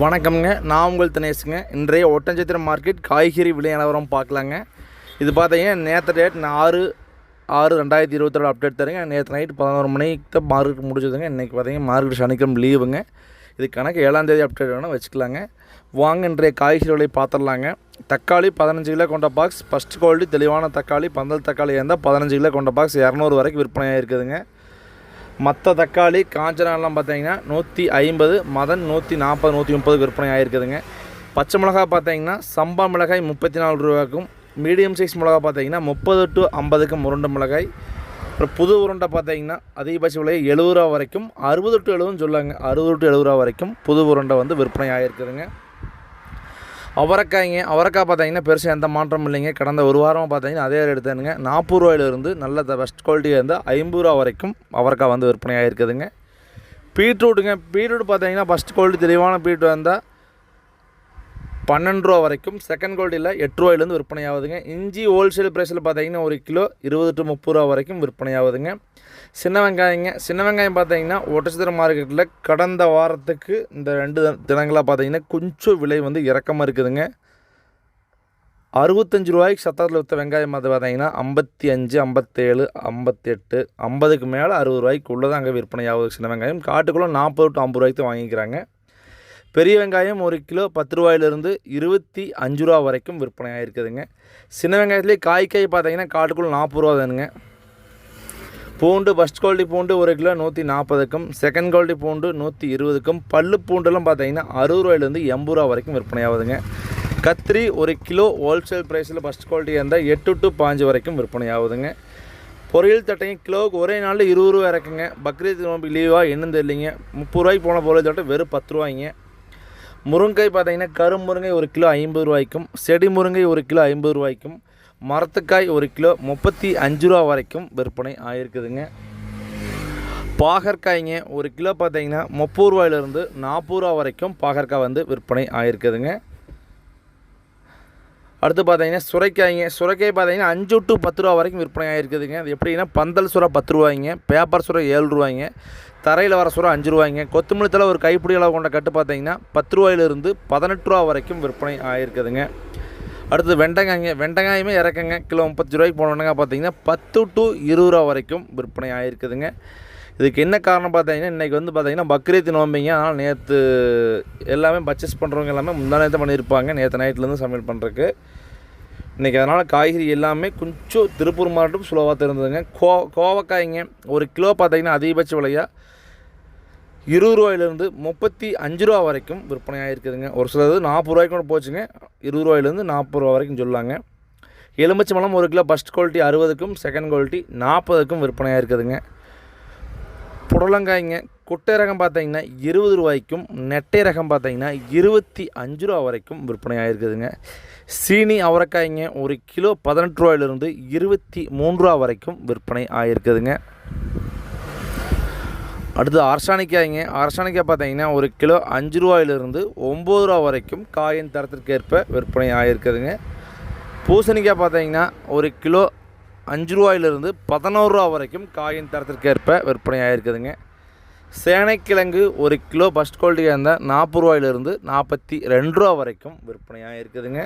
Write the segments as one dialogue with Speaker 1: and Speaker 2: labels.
Speaker 1: வணக்கம்ங்க. நான் உங்கள் தினேஷுங்க. இன்றைய ஒட்டஞ்சத்திரம் மார்க்கெட் காய்கறி விலை நிலவரம் பார்க்கலாங்க. இது பார்த்தீங்கன்னா நேற்று டேட் நான் ஆறு ஆறு ரெண்டாயிரத்தி இருபத்தேழு அப்டேட் தருங்க. நேற்று நைட் பதினோரு மணிக்கு தான் மார்க்கெட் முடிச்சதுங்க இன்றைக்கி பார்த்தீங்கன்னா மார்க்கெட் சனிக்கிழமை லீவுங்க இது கணக்கு ஏழாம் தேதி அப்டேட் வேணால் வச்சுக்கலாங்க. வாங்க இன்றைய காய்கறி விலை பார்த்துடலாங்க. தக்காளி பதினஞ்சு கிலோ கொண்ட பாக்ஸ் ஃபஸ்ட் குவாலிட்டி தெளிவான தக்காளி பந்தல் தக்காளி இருந்தால் பதினஞ்சு கிலோ கொண்ட பாக்ஸ் இரநூறு வரைக்கும் விற்பனையாக இருக்குதுங்க. மற்ற தக்காளி காஞ்சனாலாம் பார்த்தீங்கன்னா நூற்றி ஐம்பது மதன் நூற்றி நாற்பது நூற்றி முப்பது விற்பனை ஆகிருக்குதுங்க பச்சை மிளகா பார்த்தீங்கன்னா சம்பா மிளகாய் முப்பத்தி நாலு ரூபாய்க்கும் மீடியம் சைஸ் மிளகா பார்த்தீங்கன்னா முப்பது டு ஐம்பதுக்கும் உருண்டை மிளகாய். அப்புறம் புது உருண்டை பார்த்தீங்கன்னா அதிகபட்ச விலை எழுபது ரூபா வரைக்கும் அறுபது டு எழுபதுன்னு சொல்லுவாங்க. அறுபது டு எழுபது ரூபா வரைக்கும் புது உருண்டை வந்து விற்பனை ஆகிருக்குதுங்க அவரைக்காய்ங்க அவரைக்காய் பார்த்தீங்கன்னா பெருசாக எந்த மாற்றமும் இல்லைங்க. கடந்த ஒரு வாரமாக பார்த்தீங்கன்னா அதே ரேட் தானுங்க. நாற்பது ரூபாயிலிருந்து நல்ல பெஸ்ட் குவாலிட்டியாக இருந்தால் ஐம்பது ரூபா வரைக்கும் அவரைக்காய் வந்து விற்பனை ஆகிருக்குதுங்க பீட்ரூட்டுங்க பீட்ரூட் பார்த்தீங்கன்னா ஃபஸ்ட் குவாலிட்டி தெளிவான பீட்ரூட் வந்தால் பன்னெண்டு ரூபா வரைக்கும். செகண்ட் கோல்டில் எட்டு ரூபாயிலேருந்து விற்பனை ஆகுதுங்க இஞ்சி ஹோல்சேல் ப்ரைஸில் பார்த்தீங்கன்னா ஒரு கிலோ இருபது டு முப்பது ரூபா வரைக்கும் விற்பனை ஆகுதுங்க சின்ன வெங்காயங்க சின்ன வெங்காயம் பார்த்தீங்கன்னா ஒட்டச்சத்திர மார்க்கெட்டில் கடந்த வாரத்துக்கு இந்த ரெண்டு தினங்களாக பார்த்தீங்கன்னா கொஞ்சம் விலை வந்து இறக்கமாக இருக்குதுங்க. அறுபத்தஞ்சு ரூபாய்க்கு சத்தத்தில் விற்ற வெங்காயம் அது பார்த்தீங்கன்னா ஐம்பத்தி அஞ்சு ஐம்பத்தேழு ஐம்பத்தெட்டு ஐம்பதுக்கு மேலே அறுபது ரூபாய்க்கு உள்ளே அங்கே விற்பனை ஆகுது சின்ன வெங்காயம். காட்டுக்குள்ளே நாற்பது டு ஐம்பது ரூபாய்க்கு தான் வாங்கிக்கிறாங்க. பெரிய வெங்காயம் ஒரு கிலோ பத்து ரூபாயிலிருந்து இருபத்தி அஞ்சு ரூபா வரைக்கும் விற்பனை ஆகிருக்குதுங்க சின்ன வெங்காயத்துலேயே காய்க்காய் பார்த்தீங்கன்னா காட்டுக்குள்ளே நாற்பது ரூபா தானுங்க. பூண்டு ஃபஸ்ட் குவாலிட்டி பூண்டு ஒரு கிலோ நூற்றி நாற்பதுக்கும் செகண்ட் குவாலிட்டி பூண்டு நூற்றி இருபதுக்கும் பல்லு பூண்டெல்லாம் பார்த்தீங்கன்னா அறுபது ரூபாயிலேருந்து எண்பது ரூபா வரைக்கும் விற்பனை ஆகுதுங்க கத்திரி ஒரு கிலோ ஹோல்சேல் ப்ரைஸில் ஃபஸ்ட் குவாலிட்டி இருந்தால் எட்டு டு பாஞ்சு வரைக்கும் விற்பனை ஆகுதுங்க பொரியல் தட்டைங்க கிலோவுக்கு ஒரே நாளில் இருபது ரூபா இறக்குங்க. பக்ரீத் நோம்பு லீவாக என்னன்னு தெரியலிங்க. முப்பது ரூபாய்க்கு போன பொரியல் தட்டை வெறும் பத்து ரூபாய்ங்க. முருங்கை பார்த்தீங்கன்னா கருமுருங்கை ஒரு கிலோ ஐம்பது ரூபாய்க்கும் செடி முருங்கை ஒரு கிலோ ஐம்பது ரூபாய்க்கும் மரத்துக்காய் ஒரு கிலோ முப்பத்தி அஞ்சு ரூபா வரைக்கும் விற்பனை ஆகிருக்குதுங்க பாகற்காய்ங்க ஒரு கிலோ பார்த்தீங்கன்னா முப்பது ரூபாயிலிருந்து நாற்பது ரூபா வரைக்கும் பாகற்காய் வந்து விற்பனை ஆகிருக்குதுங்க அடுத்து பார்த்தீங்கன்னா சுரைக்காய்ங்க. சுரைக்காய் பார்த்தீங்கன்னா அஞ்சு டு பத்து ரூபா வரைக்கும் விற்பனை ஆகிருக்குதுங்க அது எப்படின்னா பந்தல் சுறா பத்து ரூபாய்ங்க பேப்பர் சுறா ஏழு ரூபாய்ங்க. தரையில் வர சுறா அஞ்சு ரூபாய்ங்க. கொத்தமல்லி தலை ஒரு கைப்பிடி அளவு கொண்ட கட்டு பார்த்தீங்கன்னா பத்து ரூபாயிலிருந்து பதினெட்டு ரூபா வரைக்கும் விற்பனை ஆகிருக்குதுங்க அடுத்து வெண்டைக்காய்ங்க வெண்டைக்காயுமே இறக்குங்க. கிலோ முப்பத்தஞ்சு ரூபாய்க்கு போன பார்த்தீங்கன்னா பத்து டு இருபது ரூபா வரைக்கும் விற்பனை ஆகிருக்குதுங்க இதுக்கு என்ன காரணம் பார்த்தீங்கன்னா இன்றைக்கி வந்து பார்த்தீங்கன்னா பக்ரீத் நோம்பிங்க. அதனால் நேற்று எல்லாமே பர்ச்சேஸ் பண்ணுறவங்க எல்லாமே முந்தா நேரத்தை பண்ணியிருப்பாங்க. நேற்று நைட்லேருந்து சமையல் பண்ணுறதுக்கு இன்றைக்கி அதனால் காய்கறி எல்லாமே கொஞ்சம் திருப்பூர் மாவட்டம் ஸ்லோவாக இருந்ததுங்க கோ கோவக்காய்ங்க ஒரு கிலோ பார்த்தீங்கன்னா அதிகபட்ச விலையாக இருபது ரூபாயிலேருந்து முப்பத்தி அஞ்சு ரூபா வரைக்கும் விற்பனை ஆகிருக்குதுங்க ஒரு சிலது நாற்பது ரூபாய்க்கு கூட போச்சுங்க. இருபது ரூபாயிலேருந்து நாற்பது ரூபா வரைக்கும் சொல்லாங்க. எலுமிச்சை பழம் ஒரு கிலோ ஃபஸ்ட் குவாலிட்டி அறுபதுக்கும் செகண்ட் குவாலிட்டி நாற்பதுக்கும் விற்பனையாக இருக்குதுங்க புடலங்காய்ங்க குட்டை ரகம் பார்த்தீங்கன்னா இருபது ரூபாய்க்கும் நெட்டை ரகம் பார்த்தீங்கன்னா இருபத்தி அஞ்சு ரூபா வரைக்கும் விற்பனை ஆகிருக்குதுங்க சீனி அவரைக்காய்ங்க ஒரு கிலோ பதினெட்டு ரூபாயிலிருந்து இருபத்தி மூன்று ரூபா வரைக்கும் விற்பனை ஆகிருக்குதுங்க அடுத்து அரசாணிக்காய்ங்க அரசாணிக்காய் பார்த்தீங்கன்னா ஒரு கிலோ அஞ்சு ரூபாயிலிருந்து ஒம்பது ரூபா வரைக்கும் காயின் தரத்திற்கேற்ப விற்பனை ஆகிருக்குதுங்க பூசணிக்காய் பார்த்தீங்கன்னா ஒரு கிலோ அஞ்சு ரூபாயிலிருந்து பதினோரு ரூபா வரைக்கும் காயின் தரத்திற்கேற்ப விற்பனை ஆகிருக்குதுங்க சேனைக்கிழங்கு ஒரு கிலோ ஃபஸ்ட் குவாலிட்டியாக இருந்தால் நாற்பது ரூபாயிலிருந்து நாற்பத்தி ரெண்டு ரூபா வரைக்கும் விற்பனையாக இருக்குதுங்க.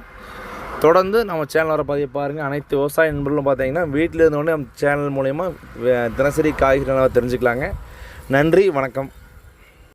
Speaker 1: தொடர்ந்து நம்ம சேனல் வர பதிவு பாருங்கள் அனைத்து விவசாய நண்பர்களும் பார்த்தீங்கன்னா வீட்டில் இருந்தோடனே நம்ம சேனல் மூலயமா தினசரி காய்கறி நல்லா தெரிஞ்சுக்கலாங்க. நன்றி வணக்கம்.